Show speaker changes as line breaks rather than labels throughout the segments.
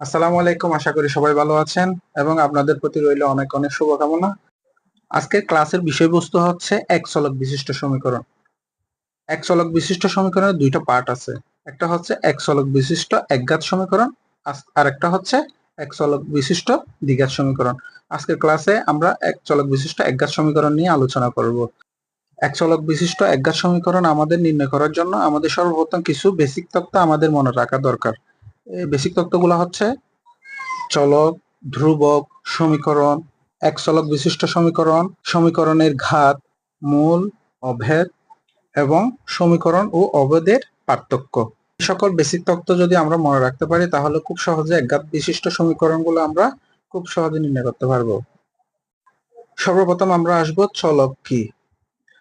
আসসালামু আলাইকুম, আশা করি সবাই ভালো আছেন এবং আপনাদের প্রতি রইল অনেক অনেক শুভকামনা। আজকের ক্লাসের বিষয়বস্তু হচ্ছে এক চলক বিশিষ্ট সমীকরণ। এক চলক বিশিষ্ট সমীকরণের দুইটা পার্ট আছে। একটা হচ্ছে এক চলক বিশিষ্ট একঘাত সমীকরণ আর একটা হচ্ছে এক চলক বিশিষ্ট দ্বিঘাত সমীকরণ। আজকের ক্লাসে আমরা এক চলক বিশিষ্ট একঘাত সমীকরণ নিয়ে আলোচনা করব। এক চলক বিশিষ্ট একঘাত সমীকরণ আমাদের নির্ণয় করার জন্য আমাদের সর্বপ্রথম কিছু বেসিক তত্ত্ব আমাদের মনে রাখা দরকার। বেসিক তত্ত্বগুলো হচ্ছে চলক, ধ্রুবক, সমীকরণ এক চলক বিশিষ্ট সমীকরণ, সমীকরণের ঘাত, মূল, অভেদ এবং সমীকরণ ও অভেদের পার্থক্য। সকল বেসিক তত্ত্ব যদি আমরা মনে রাখতে পারি, তাহলে খুব সহজে একঘাত বিশিষ্ট সমীকরণগুলো আমরা খুব সহজে নির্ণয় করতে পারব। সর্বপ্রথম আমরা আসব চলক কি?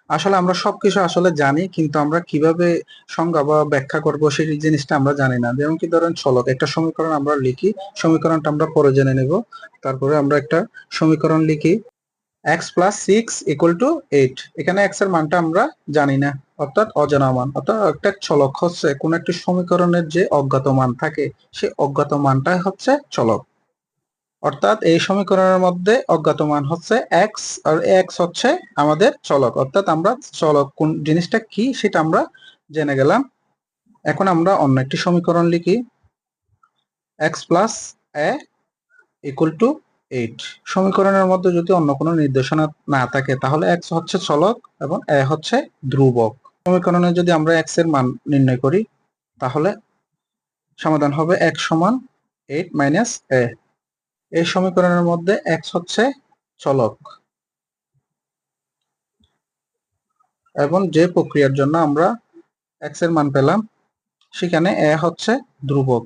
আসলে আমরা সবকিছু আসলে জানি, কিন্তু আমরা কীভাবে সংজ্ঞা বা ব্যাখ্যা করব সেই জিনিসটা আমরা জানি না। যেমন কি ধরেন চলক, একটা সমীকরণ আমরা লিখি, সমীকরণটা আমরা পরে জেনে নেব। তারপরে আমরা একটা সমীকরণ লিখি X plus six equal to eight এখানে এক্সের মানটা আমরা জানি না, অর্থাৎ অজানা মান। অর্থাৎ একটা চলক হচ্ছে কোন একটি সমীকরণের যে অজ্ঞাত মান থাকে সেই অজ্ঞাত মানটাই হচ্ছে চলক। অর্থাৎ এই সমীকরণের মধ্যে অজ্ঞাত মান হচ্ছে এক্স আর এক্স হচ্ছে আমাদের চলক। অর্থাৎ আমরা চলক কোন জিনিসটা কি সেটা আমরা জেনে গেলাম। এখন আমরা অন্য একটি সমীকরণ লিখি। X plus A equal to eight সমীকরণের মধ্যে যদি অন্য কোনো নির্দেশনা না থাকে, তাহলে এক্স হচ্ছে চলক এবং এ হচ্ছে ধ্রুবক। সমীকরণে যদি আমরা এক্সের মান নির্ণয় করি, তাহলে সমাধান হবে এক সমান এইট মাইনাস এ এই সমীকরণের মধ্যে এক্স হচ্ছে চলক এবং যে প্রক্রিয়ার জন্য আমরা এক্সের মান পেলাম, সেখানে এ হচ্ছে ধ্রুবক।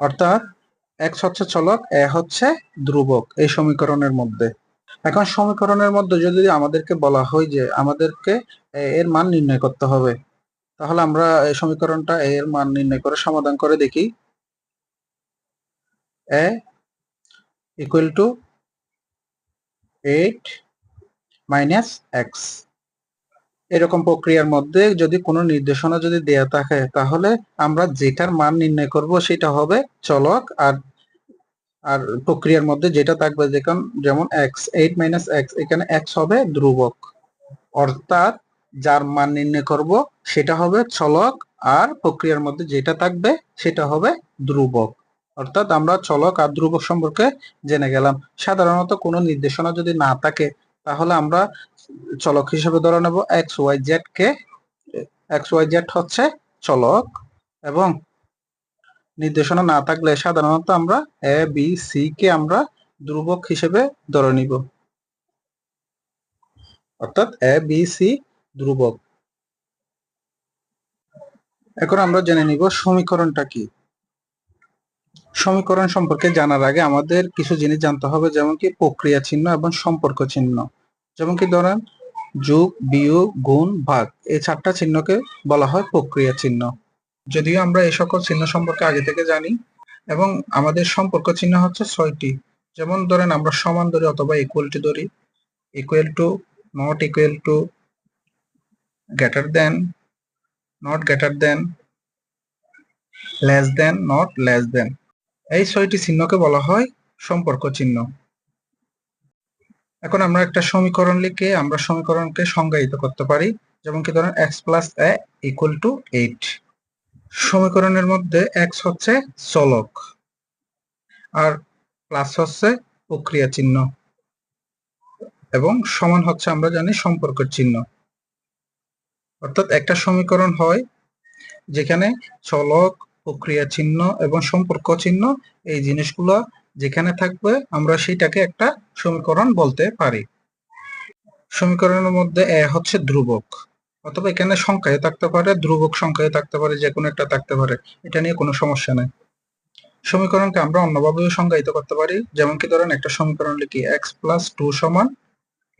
অর্থাৎ এক্স হচ্ছে চলক এ হচ্ছে ধ্রুবক এই সমীকরণের মধ্যে। এখন সমীকরণের মধ্যে যদি আমাদেরকে বলা হয় যে আমাদেরকে এর মান নির্ণয় করতে হবে তাহলে আমরা এই সমীকরণটা এর মান নির্ণয় করে সমাধান করে দেখি। A equal to eight minus X এরকম প্রক্রিয়ার মধ্যে যদি কোনো নির্দেশনা যদি দেয়া থাকে, তাহলে আমরা যেটার মান নির্ণয় করব সেটা হবে চলক আর আর প্রক্রিয়ার মধ্যে যেটা থাকবে যেমন যেমন এক্স এইট মাইনাস এক্স এখানে এক্স হবে ধ্রুবক। অর্থাৎ যার মান নির্ণয় করব, সেটা হবে চলক আর প্রক্রিয়ার মধ্যে যেটা থাকবে সেটা হবে ধ্রুবক। অর্থাৎ আমরা চলক আর ধ্রুবক সম্পর্কে জেনে গেলাম। সাধারণত কোনো নির্দেশনা যদি না থাকে, তাহলে আমরা চলক হিসেবে ধরে নেব এক্স ওয়াই জেড কে। এক্স ওয়াই জেড হচ্ছে চলক এবং নির্দেশনা না থাকলে সাধারণত আমরা এ, বি, সি কে আমরা ধ্রুবক হিসেবে ধরে নিব। অর্থাৎ এ, বি, সি ধ্রুবক। এখন আমরা জেনে নিব সমীকরণটা কি। সমীকরণ সম্পর্কে জানার আগে আমাদের কিছু জিনিস জানতে হবে, যেমন কি প্রক্রিয়া চিহ্ন এবং সম্পর্ক চিহ্ন। যেমন কি ধরেন, যোগ, বিয়োগ, গুণ, ভাগ, এই চারটা চিহ্নকে বলা হয় প্রক্রিয়া চিহ্ন। যদিও আমরা এই সকল চিহ্ন সম্পর্কে আগে থেকে জানি, এবং আমাদের সম্পর্ক চিহ্ন হচ্ছে ছয়টি। যেমন ধরেন, আমরা সমান ধরি অথবা ইকুয়ালিটি ধরি। Equal to not equal to greater than not greater than less than not less than এই ছয়টি চিহ্নকে বলা হয় সম্পর্ক চিহ্ন। এখন আমরা একটা সমীকরণ লিখে আমরা সমীকরণকে সংজ্ঞায়িত করতে পারি, যেমন কি ধরেন X plus A equal to eight সমীকরণের মধ্যে এক্স হচ্ছে চলক, আর প্লাস হচ্ছে প্রক্রিয়া চিহ্ন, এবং সমান হচ্ছে আমরা জানি সম্পর্কের চিহ্ন। অর্থাৎ একটা সমীকরণ হয় যেখানে চলক প্রক্রিয়া চিহ্ন এবং সম্পর্ক চিহ্ন এই জিনিসগুলো যেখানে থাকবে আমরা সেটাকে একটা সমীকরণ বলতে পারি। সমীকরণের মধ্যে এ হচ্ছে ধ্রুবক, অথবা এখানে সংখ্যায় থাকতে পারে, ধ্রুবক সংখ্যায় থাকতে পারে যে কোনো একটা থাকতে পারে, এটা নিয়ে কোনো সমস্যা নেই। সমীকরণকে আমরা অন্যভাবেও সংজ্ঞায়িত করতে পারি, যেমন কি ধরেন একটা সমীকরণ লিখি এক্স প্লাস টু সমান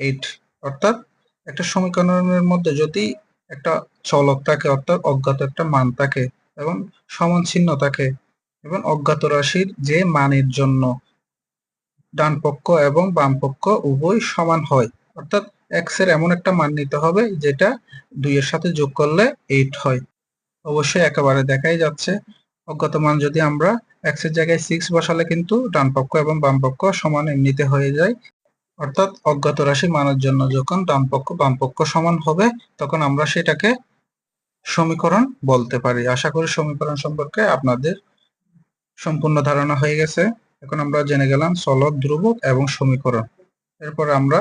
এইট অর্থাৎ একটা সমীকরণের মধ্যে যদি একটা চলক থাকে, অর্থাৎ অজ্ঞাত একটা মান থাকে এবং সমান চিহ্ন থাকে এবং অজ্ঞাত রাশির যে মানের জন্য ডান পক্ষ এবং বাম পক্ষ উভয় সমান হয়। অর্থাৎ এক্সের এমন একটা মান নিতে হবে যেটা দুইয়ের সাথে যোগ করলে এইট হয়। অবশ্যই একেবারে দেখাই যাচ্ছে। অজ্ঞাত মান যদি আমরা এক্সের জায়গায় সিক্স বসালে কিন্তু ডান পক্ষ এবং বাম পক্ষ সমান এমনিতে হয়ে যায়। অর্থাৎ অজ্ঞাত রাশি মানের জন্য যখন ডান বামপক্ষ বাম পক্ষ সমান হবে, তখন আমরা সেটাকে সমীকরণ বলতে পারি। আশা করি সমীকরণ সম্পর্কে আপনাদের সম্পূর্ণ ধারণা হয়ে গেছে। এখন আমরা জেনে গেলাম চলক ধ্রুবক এবং সমীকরণ। এরপর আমরা